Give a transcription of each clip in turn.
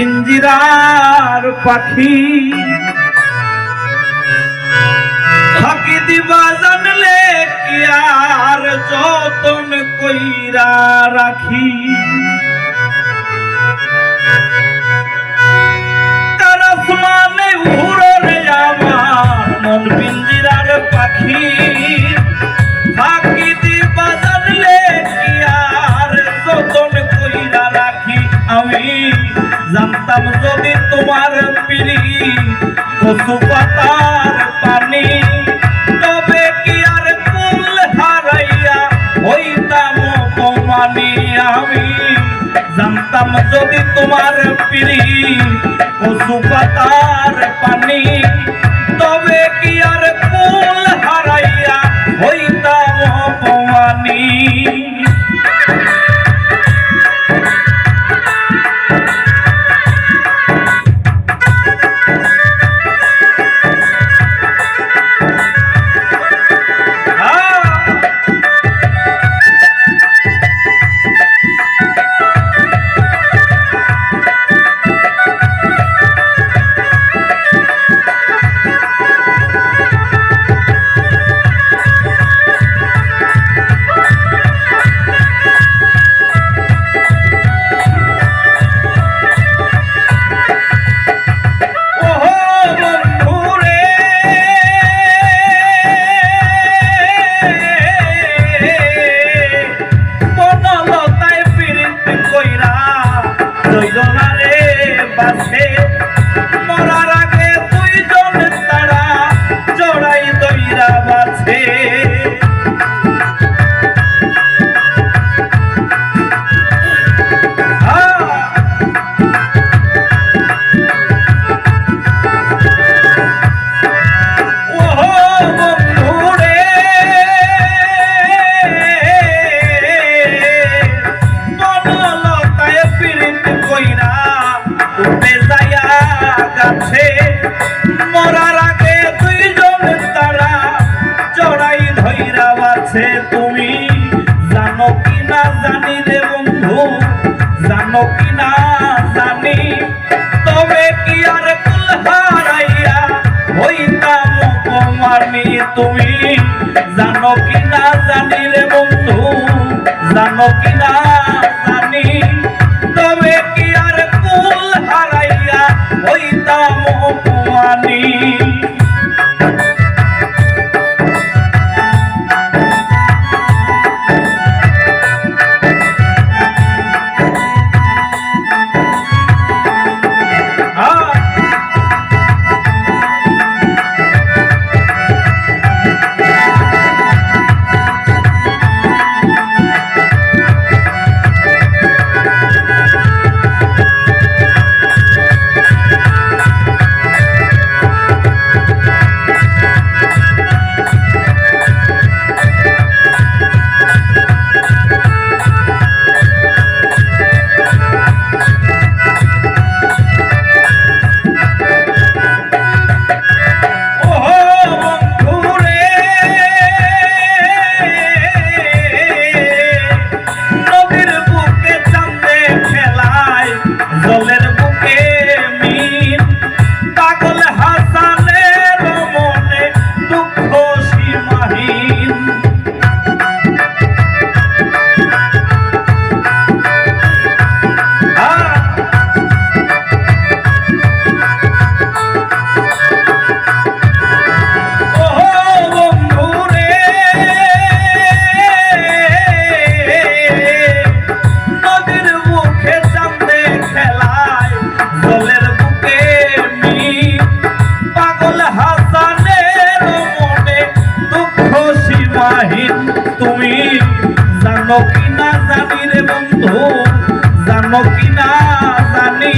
পিঞ্জিরার পাখি। থাকি দিবা জানলে কি আর যতন কইরা রাখি। কারাস মানে উড়রে আমার মন পিঞ্জিরার পাখি। জানতাম যদি তোমার পিড়ি কচু পাতার পানি। তবে কি আর কুল হারাইয়া হইতাম অপমানি আমি? জানতাম যদি তোমার পিড়ি কচু পাতার পানি। তবে কি আর কুল হারাইয়া হইতাম অপমানি আছে তুমি? জানো কি না জানি রে বন্ধু? জানো কি না জানি? তবে কি আর কুল হারাইয়া হইতাম অপমানি তুমি? জানো কি না জানি রে বন্ধু? জানো কি না জানি? জানো কি না জানি।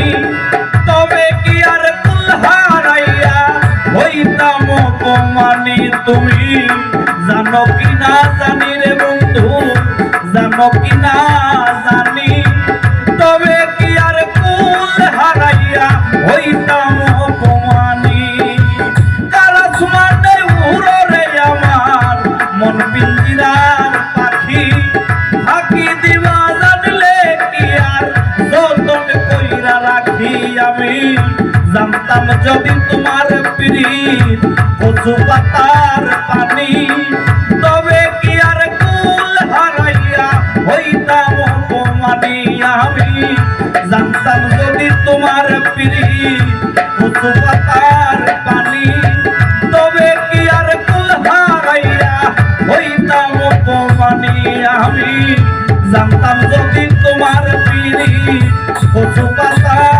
তবে কি আর কুল হারাইয়া হইতাম অপমানি তুমি? জানো কি না আমি জানতাম যদি তোমার প্রীত কচু পাতার পানি, তবে কি আর কুল হারাইয়া হইতাম অপমানি আমি? জানতাম যদি তোমার প্রীত কচু পাতার পানি, তবে কি আর কুল হারাইয়া হইতাম অপমানি আমি? জানতাম যদি তোমার পিড়ি কচু পাতা